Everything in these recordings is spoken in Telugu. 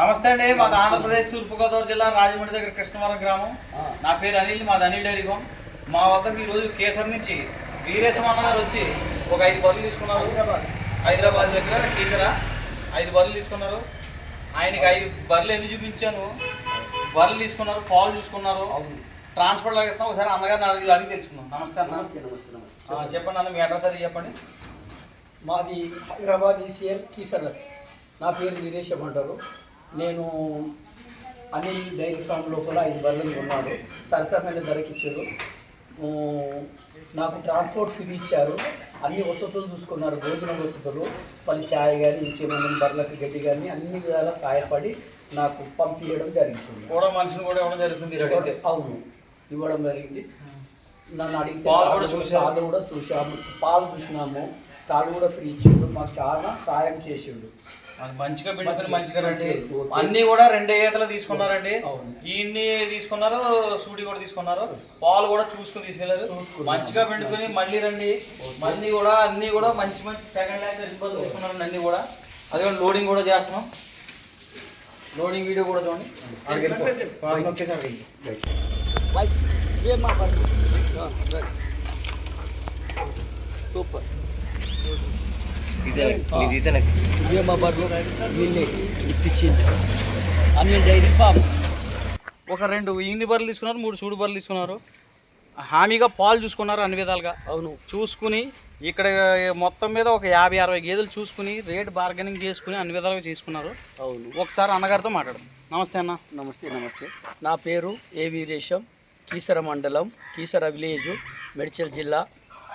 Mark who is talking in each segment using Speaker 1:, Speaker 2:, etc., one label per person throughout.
Speaker 1: నమస్తే అండి మాది ఆంధ్రప్రదేశ్ తూర్పుగోదావరి జిల్లా రాజమండ్రి దగ్గర కృష్ణవరం గ్రామం. నా పేరు అనిల్ మాది అనిల్ డైరీ ఫామ్. మా వద్దకు ఈరోజు కేసర్ నుంచి వీరేశం అన్న గారు వచ్చి ఒక ఐదు బర్రెలు తీసుకున్నారు. హైదరాబాద్. దగ్గర కేసరా. ఐదు బర్రెలు తీసుకున్నారు. ఆయనకి ఐదు బర్రెలు ఎన్ని చూపించాను? బర్రెలు తీసుకున్నారు పాలు చూసుకున్నారు. ట్రాన్స్పోర్ట్ లాగిస్తాం ఒకసారి అన్నగారిని అడిగి అడిగి తెలుసుకున్నాం నమస్తే అన్న. చెప్పండి అన్న మీ అడ్రస్ అది చెప్పండి.
Speaker 2: మాది హైదరాబాద్ ఈసీఎల్ కీసర్ నా పేరు వీరేశం అంటారు. నేను అనిల్ డైరీ ఫామ్ లోపల ఐదు బర్రెలు ఉన్నాడు సరసమైన ధరకి ఇచ్చారు. నాకు ట్రాన్స్పోర్ట్ ఫ్రీ ఇచ్చారు. అన్ని వసతులు చూసుకున్నారు. భోజన వసతులు మళ్ళీ ఛాయ్ కానీ ఇంకేమైనా బర్రెలకు గడ్డి కానీ అన్ని విధాలా సహాయపడి నాకు పంపించడం జరిగింది.
Speaker 1: కూడా మనిషిని కూడా ఇవ్వడం జరుగుతుంది
Speaker 2: అవును. ఇవ్వడం జరిగింది. నన్ను అడిగితే
Speaker 1: పాలు కూడా
Speaker 2: చూసాము పాలు చూసినాము. తాడు కూడా ఫ్రీ ఇచ్చిండు. మాకు చాలా సాయం చేసిండు.
Speaker 1: మంచిగా పెట్టుకుని
Speaker 2: మంచి-
Speaker 1: మంచిగా రండి. అన్ని కూడా రెండు ఈతలు తీసుకున్నారండి. ఈయన్ని తీసుకున్నారు సూడి కూడా తీసుకున్నారు. పాలు కూడా చూసుకుని
Speaker 2: తీసుకెళ్ళారు.
Speaker 1: మంచిగా పెట్టుకుని మళ్ళీ రండి. మళ్ళీ కూడా అన్ని కూడా మంచి మంచి సెకండ్ హ్యాండ్ రిబ్బర్లు తీసుకున్నారండి అన్ని కూడా. అది కూడా లోడింగ్ కూడా చేస్తున్నాం. లోడింగ్ వీడియో కూడా చూడండి.
Speaker 2: సూపర్ ఇవే మా బర్రెలు వీళ్ళే ఇప్పించింది అన్ని డైరీ ఫామ్
Speaker 1: ఒక రెండు ఈన్ని బర్రెలు తీసుకున్నారు మూడు సూడి బర్రెలు తీసుకున్నారు. హామీగా పాలు చూసుకున్నారు అన్ని విధాలుగా.
Speaker 2: అవును.
Speaker 1: చూసుకుని ఇక్కడ మొత్తం మీద ఒక యాభై అరవై గేదెలు చూసుకుని రేట్ బార్గెనింగ్ చేసుకుని అన్ని విధాలుగా తీసుకున్నారు
Speaker 2: అవును.
Speaker 1: ఒకసారి అన్నగారితో మాట్లాడదాం. నమస్తే అన్న.
Speaker 2: నమస్తే నమస్తే. నా పేరు ఏ వీరేశం కీసర మండలం కీసర విలేజ్ మెడ్చల్ జిల్లా.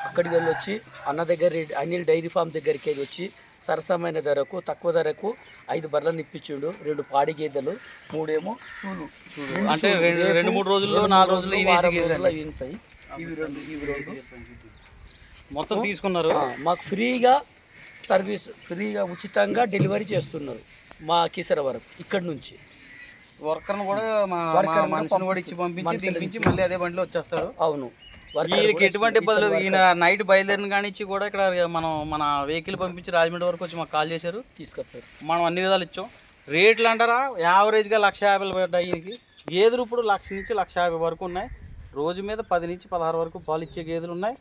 Speaker 2: అక్కడికి వెళ్ళి వచ్చి అన్న దగ్గర అనిల్ డైరీ ఫామ్ దగ్గరికి వెళ్ళి వచ్చి సరసమైన ధరకు తక్కువ ధరకు ఐదు బర్రెలను ఇప్పించిండు. రెండు పాడి గేదెలు మూడేమో చూలు.
Speaker 1: అంటే రెండు రెండు మూడు రోజుల్లో నాలుగు రోజుల్లో ఇవి
Speaker 2: ఇవి రెండు ఇవి రెండు.
Speaker 1: మొత్తం తీసుకున్నారు?
Speaker 2: మాకు ఫ్రీగా సర్వీస్ ఫ్రీగా ఉచితంగా డెలివరీ చేస్తున్నారు మా కీసర వరకు ఇక్కడి నుంచి.
Speaker 1: వర్కర్ను కూడా మా మనిషిని కూడా ఇచ్చి పంపించి మళ్ళీ అదే బండిలో వచ్చేస్తాడు.
Speaker 2: అవును.
Speaker 1: ఈయనకి ఎటువంటి ఇబ్బంది లేదు ఈయన నైట్ బయలుదేరిన కాడి నుంచి కూడా ఇక్కడ మనం మన వెహికల్ పంపించి రాజమండ్రి వరకు వచ్చి మాకు కాల్ చేశారు.
Speaker 2: తీసుకొస్తారు
Speaker 1: మనం అన్ని విధాలు ఇచ్చాం. రేట్లు అంటారా? యావరేజ్గా లక్ష యాభై పడ్డాయి ఈయనకి. గేదెలు ఇప్పుడు లక్ష నుంచి లక్ష యాభై వరకు ఉన్నాయి. రోజు మీద పది నుంచి పదహారు వరకు పాలు ఇచ్చే గేదెలు ఉన్నాయి.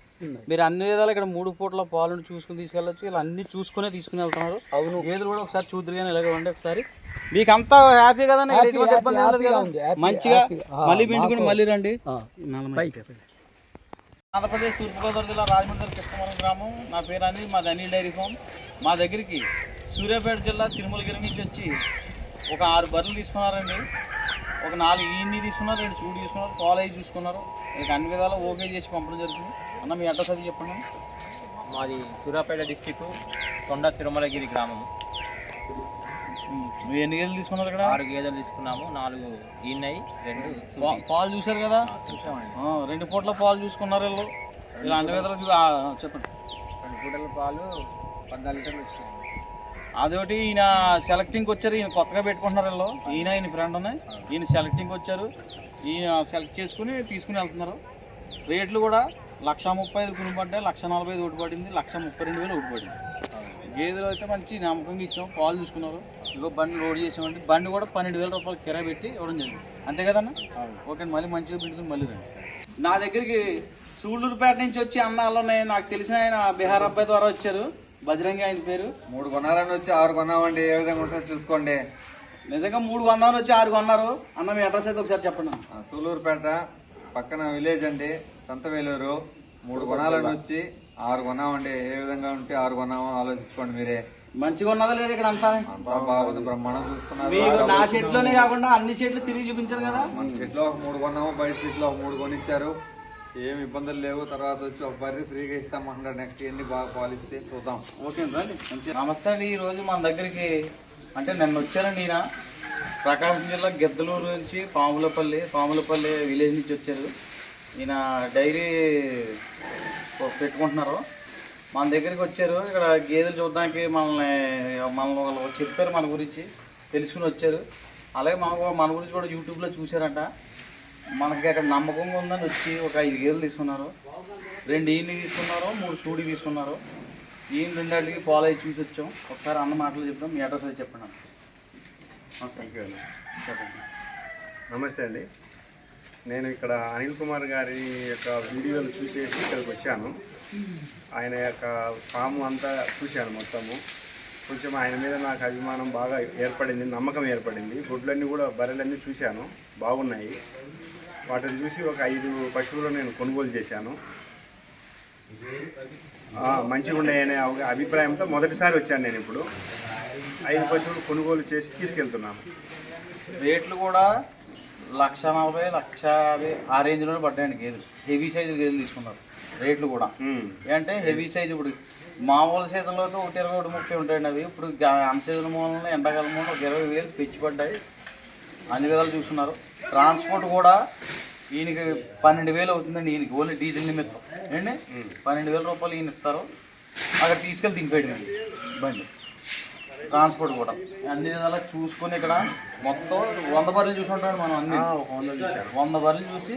Speaker 1: మీరు అన్ని విధాలు ఇక్కడ మూడు పూట్ల పాలను చూసుకుని తీసుకెళ్ళొచ్చు. ఇలా అన్ని చూసుకునే తీసుకుని వెళ్తున్నారు.
Speaker 2: అవును.
Speaker 1: గేదెలు కూడా ఒకసారి చూద్దరు కానీ ఇలాగే ఉండే ఒకసారి. మీకు అంతా హ్యాపీ కదా. ఇబ్బంది మంచిగా మళ్ళీ పిండుకుని మళ్ళీ రండి.
Speaker 2: పైకి.
Speaker 1: ఆంధ్రప్రదేశ్ తూర్పుగోదావరి జిల్లా రాజమండ్రి కృష్ణవరం గ్రామం. నా పేరు అనిల్ మాది అనిల్ డైరీ ఫామ్. మా దగ్గరికి సూర్యాపేట జిల్లా తిరుమలగిరి నుంచి వచ్చి ఒక ఆరు బర్రెలు తీసుకున్నారండి. ఒక నాలుగు ఈన్ని తీసుకున్నారు రెండు చూడు తీసుకున్నారు కాలేజ్ చూసుకున్నారు. ఇక అన్ని విధాలు ఓకే చేసి పంపడం జరుగుతుంది. అన్న మీ అడ్రస్ అది చెప్పండి.
Speaker 3: మాది సూర్యాపేట డిస్టిక్ తొండ తిరుమలగిరి గ్రామం
Speaker 1: మీరు ఎన్ని గేదెలు తీసుకున్నారు ఇక్కడ?
Speaker 3: ఆరు గేదెలు తీసుకున్నాము నాలుగు ఈన్నయి రెండు
Speaker 1: పాలు చూశారు కదా?
Speaker 3: చూసామండి.
Speaker 1: రెండు పూట్ల పాలు చూసుకున్నారు వీళ్ళు. ఇలా అన్ని ఆ, చెప్పండి.
Speaker 3: రెండు పూటల పాలు పద్నాలుగు లీటర్లు వచ్చినాయి
Speaker 1: అదొకటి ఈయన సెలెక్టింగ్కి వచ్చారు ఈయన కొత్తగా పెట్టుకుంటున్నారు వీళ్ళు. ఈయన ఈయన ఫ్రెండ్ ఉన్నాయి. ఈయన సెలెక్టింగ్కి వచ్చారు. ఈయన సెలెక్ట్ చేసుకుని తీసుకుని వెళ్తున్నారు. రేట్లు కూడా లక్ష ముప్పై ఐదు కుని పడ్డాయి లక్ష నలభై ఐదు ఒకటి పడింది లక్ష ముప్పై రెండు వేలు ఒకటి పడింది. గేదెలు అయితే మంచి నమ్మకంగా ఇచ్చాం. పాలు చూసుకున్నారు. ఇగో బండి లోడ్ చేసామండి. బండి కూడా పన్నెండు వేల రూపాయలు కిరాయి పెట్టి ఇవ్వడం జరిగింది. అంతే కదన్న? ఓకే అండి, మళ్ళీ మంచిగా పెట్టుకుని మళ్ళీ రండి. నా దగ్గరికి సూళ్ళూరుపేట నుంచి వచ్చి అన్నాళ్ళు ఉన్నాయి. నాకు తెలిసిన ఆయన బీహార్ అబ్బాయి ద్వారా వచ్చారు. బజరంగి ఆయన పేరు.
Speaker 4: మూడు కొనాలని వచ్చి ఆరు కొన్నామండి. ఏ విధంగా ఉంటుందో చూసుకోండి.
Speaker 1: నిజంగా మూడు వందలు వచ్చి ఆరు కొన్నారు. అన్న మీ అడ్రస్ అయితే ఒకసారి చెప్పండి
Speaker 4: సూలూరుపేట పక్కన విలేజ్ అండి. సంతవేలూరు మూడు కొనాలని వచ్చి ఆరు కొన్నామండి ఏ విధంగా ఉంటే ఆరు కొన్నామో ఆలోచించుకోండి మీరే.
Speaker 1: మంచిగా ఉన్నదా లేదు ఇక్కడ అంతా?
Speaker 4: బాగుంది బ్రహ్మాండం చూసుకున్నారు
Speaker 1: నా చెట్లోనే కాకుండా అన్ని చెట్లు తిరిగి చూపించారు కదా?
Speaker 4: మన చెట్లో ఒక మూడు కొన్నాము బయట చెట్లో ఒక మూడు కొనిచ్చారు. ఏమి ఇబ్బందులు లేవు. తర్వాత వచ్చి ఒక బర్రె ఫ్రీగా ఇస్తామంటున్నారు నెక్స్ట్ ఎన్ని బాగా పాలిస్తే చూద్దాం.
Speaker 1: ఓకే. నమస్తే అండి. ఈ రోజు మన దగ్గరికి అంటే నిన్న వచ్చారండి ఈయన. ప్రకాశం జిల్లా గిద్దలూరు నుంచి పాములపల్లి పాములపల్లి విలేజ్ నుంచి వచ్చారు. ఈయన డైరీ పెట్టుకుంటున్నారు. మన దగ్గరికి వచ్చారు. ఇక్కడ గేదెలు చూడడానికి మనల్ని మనల్ని వాళ్ళు చెప్పారు మన గురించి తెలుసుకుని వచ్చారు. అలాగే మన మన గురించి కూడా యూట్యూబ్లో చూశారంట. మనకి అక్కడ నమ్మకంగా ఉందని వచ్చి ఒక ఐదు గేదెలు తీసుకున్నారు. రెండు ఈయన్ని తీసుకున్నారు మూడు సూడి తీసుకున్నారు. ఈయన రెండాటికి ఫాలో అయ్యి చూసి వచ్చాం. ఒకసారి అన్న మాటలు చెప్తాం మీ అడ్రస్ అది చెప్పండి
Speaker 5: థ్యాంక్ యూ అండి. చెప్పండి. నమస్తే అండి. నేను ఇక్కడ అనిల్ కుమార్ గారి యొక్క వీడియోలు చూసేసి ఇక్కడికి వచ్చాను. ఆయన యొక్క ఫామ్ అంతా చూశాను మొత్తము. కొంచెం ఆయన మీద నాకు అభిమానం బాగా ఏర్పడింది నమ్మకం ఏర్పడింది. గుడ్లన్నీ కూడా బర్రెలన్నీ చూశాను. బాగున్నాయి. వాటిని చూసి ఒక ఐదు పశువులు నేను కొనుగోలు చేశాను. మంచిగా ఉన్నాయనే ఒక అభిప్రాయంతో మొదటిసారి వచ్చాను నేను ఇప్పుడు. ఐదు పశువులు కొనుగోలు చేసి తీసుకెళ్తున్నాను.
Speaker 1: రేట్లు కూడా లక్ష నలభై లక్ష యాభై ఆ రేంజ్లోనే పడ్డాయండి గేదెలు హెవీ సైజు గేదెలు తీసుకున్నారు. రేట్లు కూడా. ఏంటంటే హెవీ సైజ్ ఇప్పుడు మామూలు సీజన్లో అయితే ఒకటి ఇరవై ఒకటి ముప్పై ఉంటాయండి అవి. ఇప్పుడు అన్ సీజన్ మూలంలో ఎండాకాలం మూలంలో ఒక ఇరవై వేలు పెంచి పడ్డాయి. అన్ని విధాలు చూస్తున్నారు. ట్రాన్స్పోర్ట్ కూడా ఈయనకి పన్నెండు వేలు అవుతుందండి ఈయనకి. ఓన్లీ డీజిల్ నిమిత్తం. ఏంటి? పన్నెండు వేల రూపాయలు ఈయన ఇస్తారు. అక్కడ తీసుకెళ్ళి దింపేయడం బండి. ట్రాన్స్పోర్ట్ కూడా. అన్ని విధాలా చూసుకొని ఇక్కడ మొత్తం వంద బర్రెలు చూసి ఉంటాడు మనం అన్ని. వంద బర్రెలు చూసి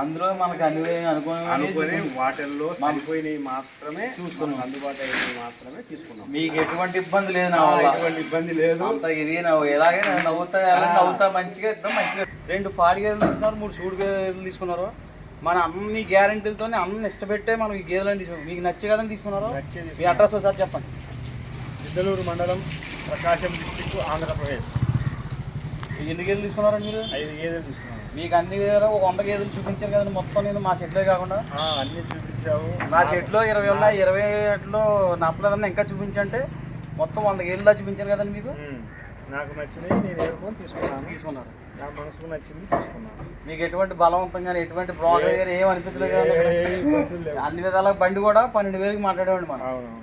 Speaker 1: అందులో మనకి అన్ని అనుకుని
Speaker 5: అనుకొని వాటిల్లో సరిపోయినవి మాత్రమే చూసుకున్నాం. అందుబాటు అయినవి మాత్రమే తీసుకున్నాం.
Speaker 1: మీకు ఎటువంటి ఇబ్బంది లేదు నా.
Speaker 5: ఎటువంటి ఇబ్బంది లేదు.
Speaker 1: అంత ఇది ఎలాగే నవ్వుతా నవ్వుతా మంచిగా ఇద్దాం మంచిగా. రెండు పాడి గేదెలు తీసుకున్నారు మూడు సూడు గేదెలు తీసుకున్నారు. మన అన్ని గ్యారెంటీలతో అన్ని ఇష్టపెట్టే మనం ఈ గేదెలను తీసుకున్నాం. మీకు నచ్చే కదని తీసుకున్నారు? మీ అడ్రస్ ఒకసారి చెప్పండి.
Speaker 5: ఇద్దలూరు మండలం ప్రకాశం డిస్టిక్ ఆంధ్రప్రదేశ్.
Speaker 1: ఎన్ని గేదెలు తీసుకున్నారండి మీరు?
Speaker 5: ఐదు గేదెలు తీసుకున్నాం.
Speaker 1: మీకు అన్ని గేదెలు ఒక వంద గేదెలు చూపించారు కదండి. మొత్తం నేను మా షెడ్లే కాకుండా.
Speaker 5: అన్నీ చూపించావు.
Speaker 1: నా షెడ్లో ఇరవై ఉన్నాయి ఇరవై ఏట్లో నప్పలేదన్నా ఇంకా చూపించంటే మొత్తం వంద గేదెలు దాకా చూపించాను కదండి మీకు.
Speaker 5: నాకు నచ్చినవి నేను ఏరుకొని తీసుకున్నాను.
Speaker 1: తీసుకున్నారు.
Speaker 5: నా మనసుకు నచ్చింది తీసుకున్నాను.
Speaker 1: మీకు ఎటువంటి బలవంతం కానీ ఎటువంటి బ్రోకర్ కానీ ఏం అనిపించలేదు. అన్ని విధాల బండి కూడా పన్నెండు వేలకి మాట్లాడేవాడి మనం.
Speaker 5: అవును